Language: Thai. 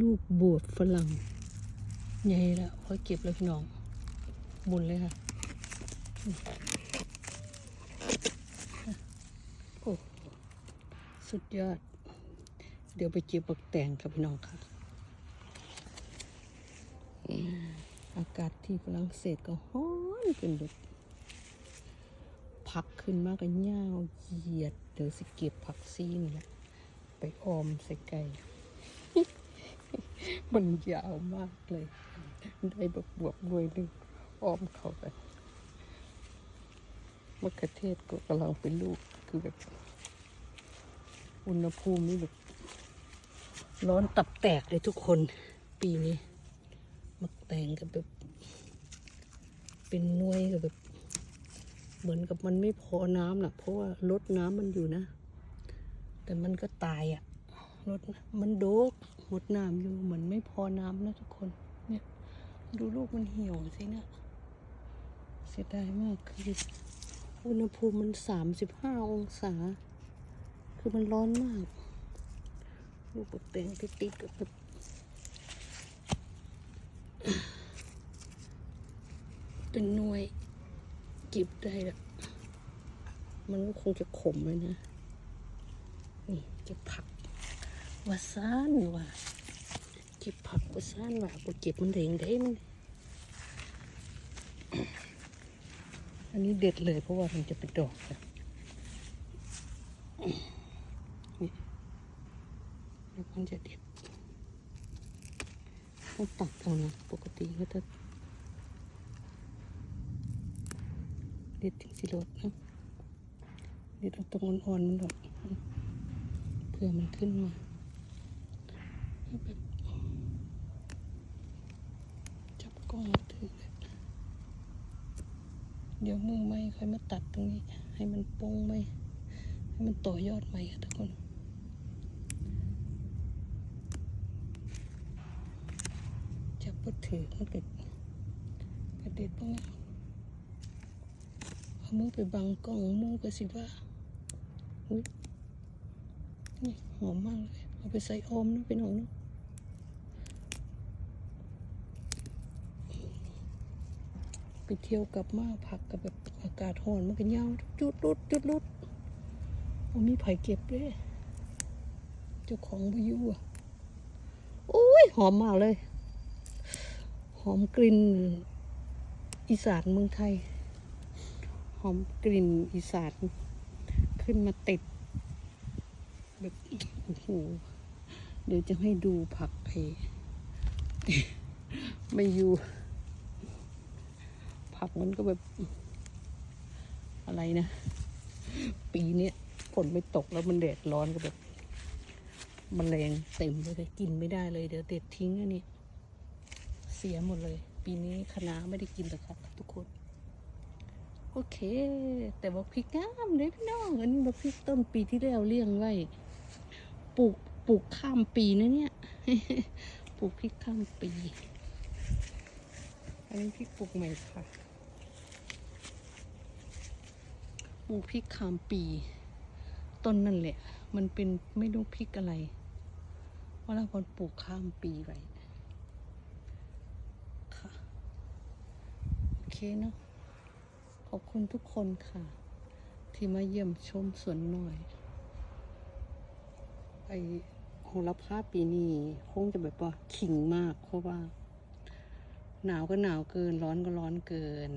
ลูกบวบฝรั่งใหญ่แล้วค่อยเก็บเลยพี่น้องบุญเลยค่ะโอ้สุดยอด เดี๋ยวไปเก็บบักแตงกับพี่น้องค่ะ อากาศที่ฝรั่งเศสก็ฮ้อนขึ้นแบบผักขึ้นมากกันยาวเหยียด เดี๋ยวสิเก็บผักซีนแหละไปออมใส่ไก่ มันยาวมากเลย ได้แบบบวบด้วยนึงอ้อมเข้าไปมะเขือเทศก็กำลังเป็นลูกคือแบบ อุณหภูมินี่แบบร้อนตับแตกเลยทุกคนปีนี้มักแตงกับแบบ เป็นน่วยกับแบบ เหมือนกับมันไม่พอน้ำน่ะเพราะว่าลดน้ำมันอยู่นะ แต่มันก็ตายอะ่ะรดมันโดก หมดน้ำอยู่เหมือนไม่พอน้ำนะทุกคน เนี่ย ดูลูกมันเหี่ยวสิเนะเสียดายมากคืออุณหภูมิมันสามสิบห้าองศา คือมันร้อนมาก ลูกบดแตงติดติดๆกับแบบเป็นหน่วยจิบได้ละมันก็คงจะขมเลยนะ นี่เก็บผัก ว่าซานว่ะเก็บผักวาซานว่ะบ่เก็บมันเด้งได้มันอันนี้เด็ดเลยเพราะว่ามันจะเป็นดอกนะนี่มันจะเด็ดต้องตัดเอานะปกติก็จะเด็ดถึงสิโลดนะเด็ดเอาตรงอ่อนๆมันดอกเพื่อมันขึ้นมา จับกล้องถือเลยเดี๋ยวมือไม่ค่อยมาตัดตรงนี้ ให้มันโป้งไหมให้มันต่อยอดใหม่ค่ะทุกคนจับก็ถือมันเกิดกระเด็ดบ้างเอามือไปบังกล้องมือก็สิว่าอุ๊ยนี่หอมมากเลย เอาไปใส่อมนะเป็นของนะ ไปเที่ยวกลับมาผักกับแบบอากาศร้อนมันก็ยาวจุดรุดจุดรุดโอ้มีไผ่เก็บด้วยเจ้าของพายุอะโอ้ยหอมมากเลย หอมกลิ่นอีสานเมืองไทย หอมกลิ่นอีสานขึ้นมาติดแบบโอ้โหเดี๋ยวจะให้ดูผักเพไม่อยู่ ผักมันก็แบบอะไรนะ ปีเนี้ยฝนไม่ตกแล้วมันแดดร้อนก็แบบมันแมลงเต็มเลยกินไม่ได้เลยเดี๋ยวเด็ดทิ้งอันนี้ เสียหมดเลย ปีนี้คณะไม่ได้กินหรอกครับทุกคน โอเค แต่ว่าพริกงามเลยพี่น้องอันนี้บักพริกต้นปีที่แล้วเลี้ยงไว้ปลูกปลูกข้ามปีนะเนี่ยปลูกพริกข้ามปี อันนี้พริกปลูกใหม่ค่ะ ปลูกพริกขามปีต้นนั่นแหละ มันเป็นไม่รู้พริกอะไรว่าเราพอปลูกข้ามปีไว้ค่ะโอเคเนาะขอบคุณทุกคนค่ะ ที่มาเยี่ยมชมสวนหน่อยไอโหระพาปีนี้คงจะแบบว่าขิงมากเพราะว่า หนาวก็หนาวเกินร้อนก็ร้อนเกิน